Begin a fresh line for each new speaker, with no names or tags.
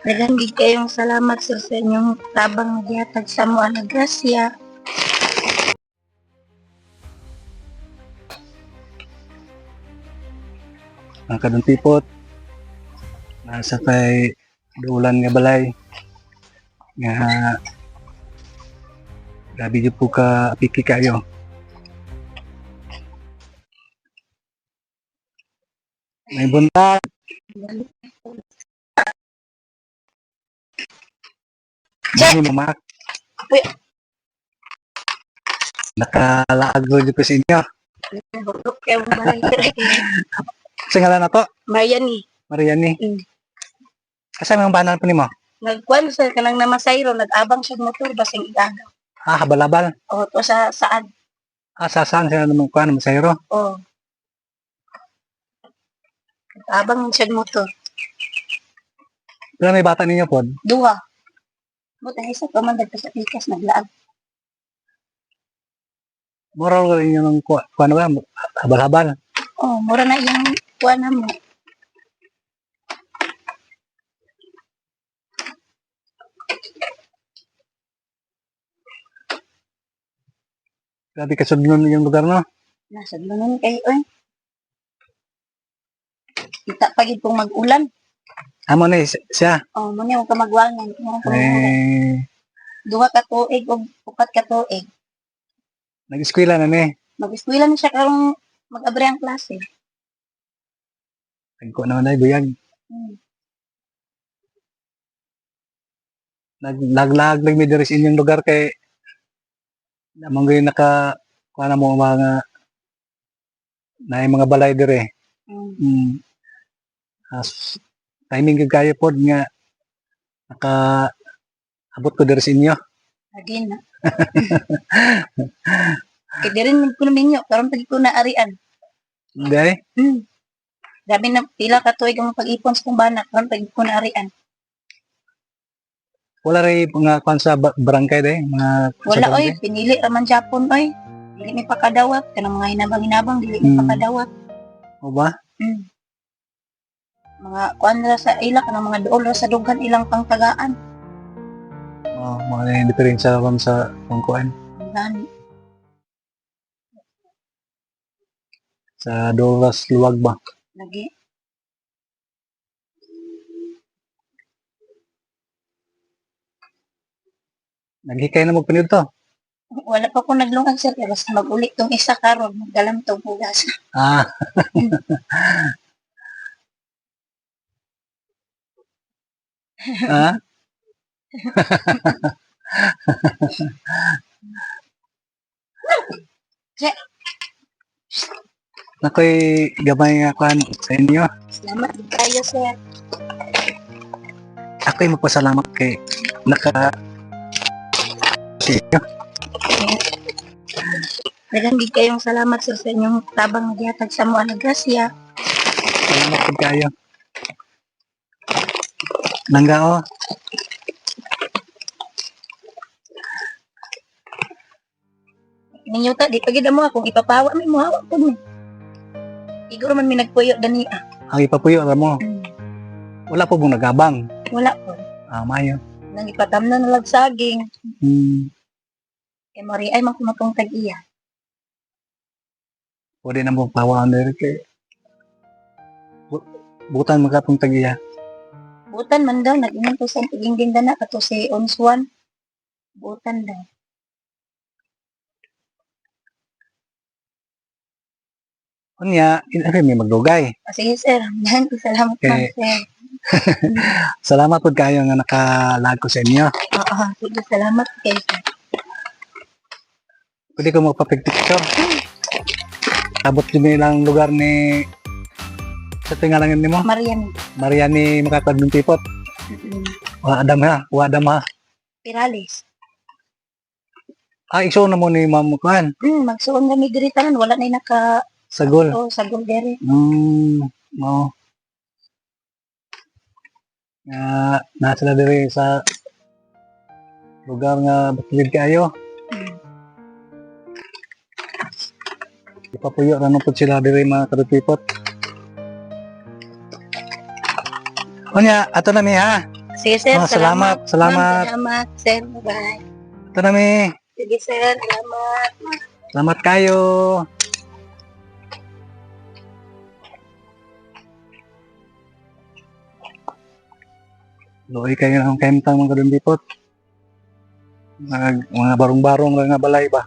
Daghang gid kayong salamat sir sa inyong tabang gihatag sa mo ana grasya.
ang kadong nasa kay duulan nga balay nga grabe po ka piki kayo may buntag Ano mo, Mac?
Uy.
Nakalaag ko sa inyo. Sa ngalan na to,
Mariani,
Mariani.
Mm.
Kasama ang banan po ni mo?
nagkuan sa kanang namasayro nag-abang siya motor basing igagaw.
Ah, habal-habal.
O to sa saan?
Ah, sa saan sila naman kuhan, masayro?
O. Nag-abang siya motor.
Pero may bata ninyo po.
Duha. Buta isa pa man dagta sa pikas naglaag.
Moral ko rin yung kuhan ba? Habal-habal.
Oh, mura na yung kuan mo.
Grabe kasudlon yung lugar no.
Nasa lunon kay oy. Kita pa gid kung mag-ulan.
Amo na is- siya.
Oh, mo niya ka ka mag-ulan.
Eh,
Duha ka tuig o upat ka tuig.
nag-eskwela na ni.
Mag-eskwela na siya karong mag-abre ang klase.
Nagko naman na buyag.
Hmm.
Naglaglag lang mi diri sa inyong lugar kay namang gayon naka kuha na mo mga na mga balay dire.
Mm.
Mm. As, timing gid kayo pod nga naka abot ko diri sa inyo.
Again na. Kaya di rin ko naminyo, karon pag ko na arian.
Hindi?
Hmm. Grabe na pila ka tuig ang pag-ipon sa kong banak, karon pag ko na arian.
Wala rin mga kwan sa ba- barangay day, mga
Wala oy, pinili raman Japon oy. Dili mi pakadawat, kanang mga hinabang-hinabang dili mi
Hmm.
pakadawat.
O ba?
Hmm. Mga kuan sa ila kanang mga duol sa dugan ilang pangtagaan.
Oh, mga diferensya ram sa pangkuan
Gani.
sa Doras Luwag ba.
Lagi.
Naghikay na pinid to.
Wala pa ko naglungag sir, basta mag-uli tong isa karon, magdalam tong hugas.
Ah.
Che.
Nakoy gamay nga kwan sa inyo.
Salamat kayo sir.
Ako'y magpasalamat kay naka sa inyo.
Daghang gid kayong salamat sir sa inyong tabang gihatag sa mo ana grasya.
Salamat po kayo. Nangga o.
Ninyo ta, di pa gid mo akong ipapawa mi mo hawak po mi. Siguro man mi nagpuyo dani ah.
Ang ipapuyo alam mo.
Mm.
Wala po bang nagabang.
Wala po.
Ah, mayo.
Nang ipatamnan na lag saging.
Hmm.
Kay mari ay man kumatong tag iya.
Pwede na mo pawaan diri kay Bu- butan magkapong tagiya.
Butan man daw nag-ingon to sa tiging dana kato si Onswan. Butan daw.
Kunya, inabi may maglugay.
Ah, sige sir, ko salamat
Okay.
man sir.
Salamat po kayo nga nakalag ko sa inyo.
Oo, sige salamat kay sir.
Pwede ko magpapicture. Abot din ilang lugar ni sa tingalangan ni mo.
Marian.
Mariani makakadong tipot.
Mm,
Wa adam ha. Wa adam ha.
Pirales.
Ah, iso na mo ni Ma'am Kuan.
Hmm, magsuon kami diri tanan wala na naka
Sagol.
oh, sa dere.
Hmm. No. Nga, nasa na diri sa lugar nga bakilid kayo.
Mm.
Ipapuyo ra po sila diri mga kadutipot. Kunya, ato na mi ha.
Sige, sir.
Ah, salamat, salamat.
Salamat, sir. Bye-bye.
Ito na mi.
Sige, sir. Salamat.
Salamat kayo. Luoy kayo ng kentang mga kadundipot. Mga, mga barong-barong lang nga balay ba.